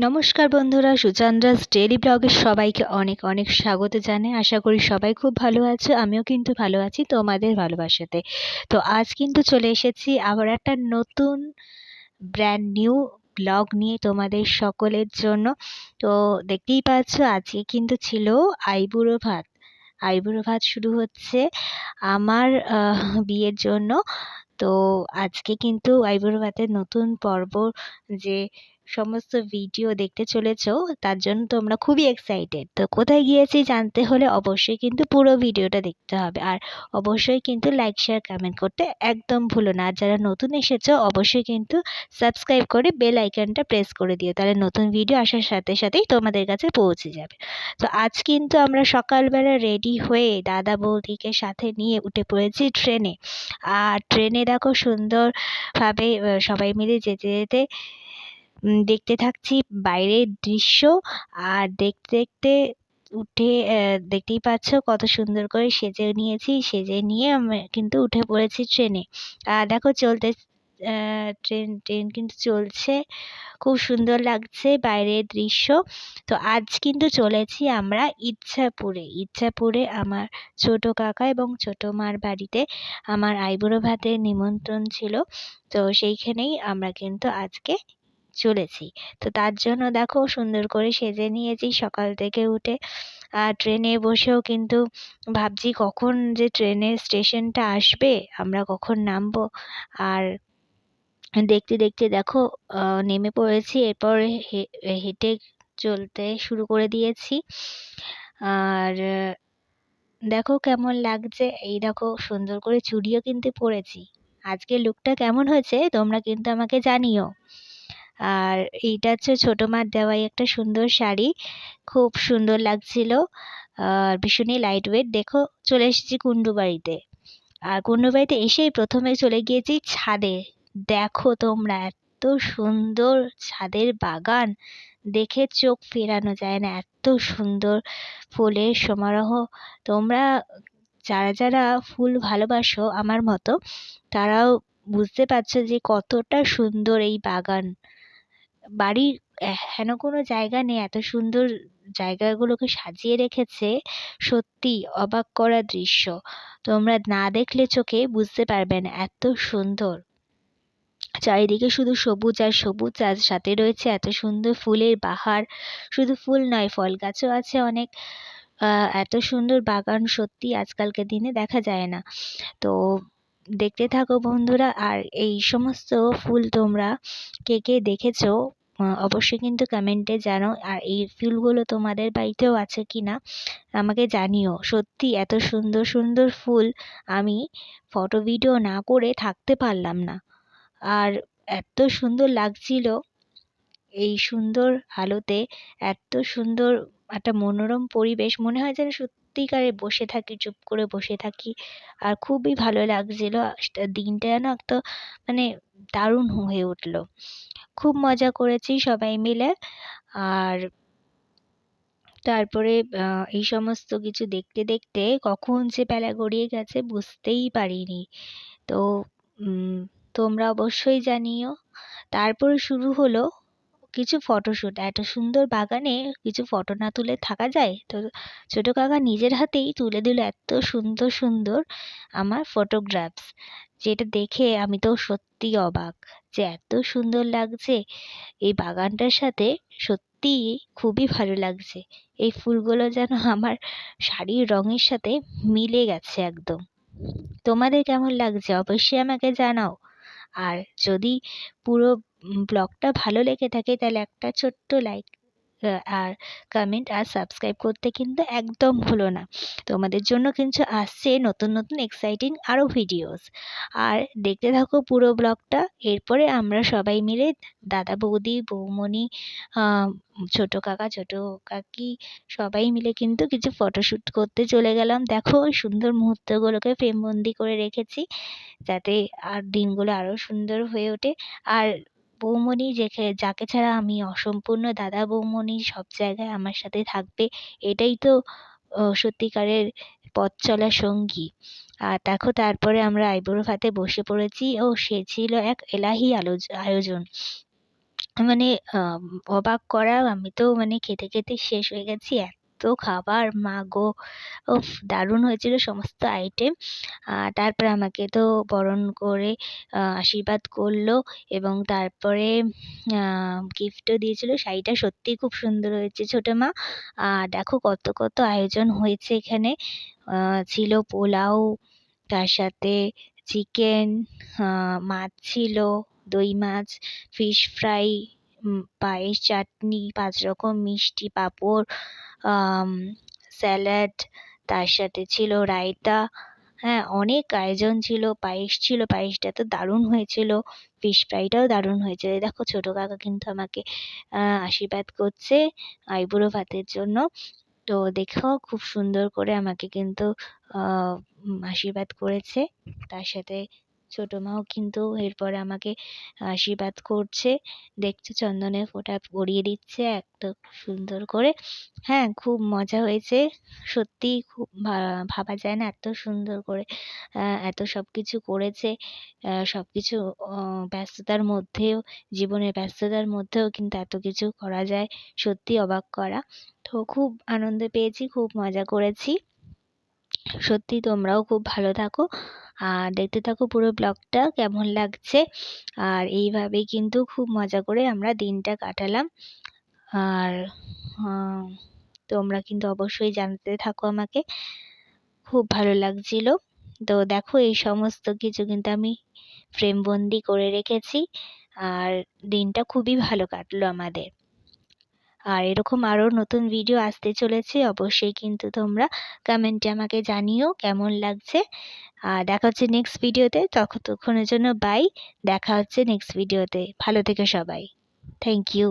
নমস্কার বন্ধুরা, সুচন্দ্রাস ডেলি ব্লগে সবাইকে অনেক অনেক স্বাগত জানাই। আশা করি সবাই খুব ভালো আছে, আমিও কিন্তু ভালো আছি, তোমাদের ভালোবাসাতে। তো আজ কিন্তু চলে এসেছি আবার একটা নতুন ব্র্যান্ড নিউ ব্লগ নিয়ে তোমাদের সকলের জন্য। তো দেখতেই পাচ্ছ, আজকে কিন্তু ছিল আইবুড়ো ভাত। আইবুড়ো ভাত শুরু হচ্ছে আমার বিয়ের জন্য। তো আজকে কিন্তু আইবুড়ো ভাতের নতুন পর্ব যে সমস্ত ভিডিও দেখতে চলেছ, তার জন্য তোমরা খুবই এক্সাইটেড তো কোথায় গিয়েছি জানতে হলে অবশ্যই কিন্তু পুরো ভিডিওটা দেখতে হবে। আর অবশ্যই কিন্তু লাইক শেয়ার কমেন্ট করতে একদম ভুলো না। আর যারা নতুন এসেছ, অবশ্যই কিন্তু সাবস্ক্রাইব করে বেল আইকনটা প্রেস করে দিও। তাহলে নতুন ভিডিও আসার সাথে সাথেই তোমাদের কাছে পৌঁছে যাবে। তো আজ কিন্তু আমরা সকালবেলা রেডি হয়ে দাদা বৌদিকে সাথে নিয়ে উঠে পড়েছি ট্রেনে আর ট্রেনে দেখো সুন্দরভাবে সবাই মিলে যেতে যেতে দেখতে থাকছি বাইরের দৃশ্য। আর দেখতে দেখতে উঠে দেখতেই পাচ্ছ কত সুন্দর করে সেজে নিয়েছি। সেজে নিয়ে আমি কিন্তু উঠে পড়েছি ট্রেনে। আর দেখো চলতে ট্রেন ট্রেন কিন্তু চলছে। খুব সুন্দর লাগছে বাইরের দৃশ্য। তো আজ কিন্তু চলেছি আমরা ইচ্ছাপুরে। ইচ্ছাপুরে আমার ছোট কাকা এবং ছোট মার বাড়িতে আমার আইবুড়ো ভাতের নিমন্ত্রণ ছিল। তো সেইখানেই আমরা কিন্তু আজকে চলেছি। তো তার জন্য দেখো সুন্দর করে সেজে নিয়েছি সকাল থেকে উঠে। আর ট্রেনে বসেও কিন্তু ভাবছি কখন যে ট্রেনের স্টেশনটা আসবে, আমরা কখন নামবো। আর দেখতে দেখতে দেখো নেমে পড়েছি। এরপর হেঁটে চলতে শুরু করে দিয়েছি। আর, দেখো কেমন লাগছে। এই দেখো, সুন্দর করে চুড়িও কিন্তু পরেছি। আজকে লুকটা কেমন হয়েছে, তোমরা কিন্তু আমাকে জানিও। আর এইটা হচ্ছে ছোটো মার দেওয়াই একটা সুন্দর শাড়ি। খুব সুন্দর লাগছিল। আর ভীষণই লাইট ওয়েট দেখো, চলে এসেছি কুণ্ডু বাড়িতে আর কুণ্ডু বাড়িতে এসেই প্রথমে চলে গিয়েছি ছাদে। দেখো তোমরা, এত সুন্দর ছাদের বাগান। দেখে চোখ ফেরানো যায় না, এত সুন্দর ফুলের সমারোহ। তোমরা যারা যারা ফুল ভালোবাসো আমার মতো, তারাও বুঝতে পারছ যে কতটা সুন্দর এই বাগান। বাড়ির হেন কোনো জায়গা নেই, এত সুন্দর জায়গাগুলোকে সাজিয়ে রেখেছে। সত্যি অবাক করা দৃশ্য। তোমরা না দেখলে চোখে বুঝতে পারবে না, এত সুন্দর। চারিদিকে শুধু সবুজ আর সবুজ আর সাথে রয়েছে এত সুন্দর ফুলের বাহার। শুধু ফুল নয়, ফল গাছও আছে অনেক। এত সুন্দর বাগান সত্যি আজকালকার দিনে দেখা যায় না। তো দেখতে থাকো বন্ধুরা, আর এই সমস্ত ফুল তোমরা কে কে দেখেছ অবশ্যই কিন্তু কমেন্টে জানাও আর এই ফুলগুলো তোমাদের বাড়িতেও আছে কি না, আমাকে জানিও। সত্যি এত সুন্দর সুন্দর ফুল আমি ফটো ভিডিও না করে থাকতে পারলাম না। আর এত সুন্দর লাগছিল এই সুন্দর আলোতে, এত সুন্দর একটা মনোরম পরিবেশ। মনে হয় যেন সত্যিকারে বসে থাকি, চুপ করে বসে থাকি। আর খুবই ভালো লাগছিল। দিনটা যেন একটা মানে দারুণ হয়ে উঠল। খুব মজা করেছি সবাই মিলে। আর তারপরে এই সমস্ত কিছু দেখতে দেখতে কখন যে বেলা গড়িয়ে গেছে বুঝতেই পারিনি। তো তোমরা অবশ্যই জানিও। তারপরে শুরু হলো কিছু ফটোশ্যুট এত সুন্দর বাগানে কিছু ফটো না তুলে থাকা যায়? তো ছোটো কাকা নিজের হাতেই তুলে দিল এত সুন্দর সুন্দর আমার ফটোগ্রাফস যেটা দেখে আমি তো সত্যিই অবাক যে এত সুন্দর লাগছে। এই বাগানটার সাথে সত্যিই খুবই ভালো লাগছে। এই ফুলগুলো যেন আমার শাড়ির রঙের সাথে মিলে গেছে একদম। তোমাদের কেমন লাগছে? অবশ্যই আমাকে জানাও। আর যদি পুরো ব্লগটা ভালো লেগে থাকে তাহলে একটা ছোট্ট লাইক আর কমেন্ট আর সাবস্ক্রাইব করতে কিন্তু একদম ভুলো না। তোমাদের জন্য কিন্তু আসছে নতুন নতুন এক্সাইটিং আরও ভিডিওস আর দেখতে থাকো পুরো ব্লগটা এরপরে আমরা সবাই মিলে দাদা বৌদি, বৌমণি ছোটো কাকা, ছোটো কাকি সবাই মিলে কিন্তু কিছু ফটোশ্যুট করতে চলে গেলাম। দেখো ওই সুন্দর মুহূর্তগুলোকে ফ্রেমবন্দি করে রেখেছি। যাতে আর দিনগুলো আরও সুন্দর হয়ে ওঠে। আর বৌমণি যেখে, যাকে ছাড়া আমি অসম্পূর্ণ দাদা বৌমণি সব জায়গায় আমার সাথে থাকবে, এটাই তো সত্যিকারের পথ চলার সঙ্গী। আর দেখো তারপরে আমরা আইবুড়ো ভাতে বসে পড়েছি, ও, সে ছিল এক এলাহি আয়োজন। মানে অবাক করা আমি তো মানে খেতে খেতে শেষ হয়ে গেছি এত খাবার মা গো উফ, দারুণ হয়েছিল সমস্ত আইটেম তারপরে আমাকে তো বরণ করে আশীর্বাদ করল এবং তারপরে গিফটও দিয়েছিল। শাড়িটা সত্যিই খুব সুন্দর হয়েছে ছোটো মা। আর দেখো কত কত আয়োজন হয়েছে এখানে। ছিল পোলাও, তার সাথে চিকেন মাছ ছিল, দই মাছ ফিশ ফ্রাই পায়েস, চাটনি, পাঁচ রকম মিষ্টি পাঁপড় স্যালাড, তার সাথে ছিল রায়তা। হ্যাঁ অনেক আয়োজন ছিল, পায়েস ছিল, পায়েসটা তো দারুণ হয়েছিল ফিশ ফ্রাইটাও দারুণ হয়েছে দেখো, ছোটো কাকা কিন্তু আমাকে আশীর্বাদ করছে আইবুড়ো ভাতের জন্য। তো দেখো, খুব সুন্দর করে আমাকে কিন্তু আশীর্বাদ করেছে। তার সাথে ছোটো মাও কিন্তু এরপরে আমাকে আশীর্বাদ করছে। দেখছ চন্দনের ফোঁটা পরিয়ে দিচ্ছে এত সুন্দর করে। হ্যাঁ খুব মজা হয়েছে। সত্যিই খুব ভাবা যায় না এত সুন্দর করে এত সব কিছু করেছে সব কিছু ব্যস্ততার মধ্যেও, জীবনের ব্যস্ততার মধ্যেও কিন্তু এত কিছু করা যায়। সত্যি অবাক করা। তো খুব আনন্দ পেয়েছি, খুব মজা করেছি। সত্যি তোমরাও খুব ভালো থাকো। আর দেখতে থাকো পুরো ব্লগটা কেমন লাগছে। আর এইভাবেই কিন্তু খুব মজা করে আমরা দিনটা কাটালাম। আর তোমরা কিন্তু অবশ্যই জানতে থাকো আমাকে। খুব ভালো লাগছিল। তো দেখো, এই সমস্ত কিছু কিন্তু আমি ফ্রেমবন্দি করে রেখেছি। আর দিনটা খুবই ভালো কাটলো আমাদের। আর এরকম আরও নতুন ভিডিও আসতে চলেছে, অবশ্যই কিন্তু তোমরা কমেন্টে আমাকে জানিও কেমন লাগছে। আর দেখা হচ্ছে নেক্সট ভিডিওতে তখন তখনের জন্য বাই দেখা হচ্ছে নেক্সট ভিডিওতে ভালো থেকে সবাই। Thank you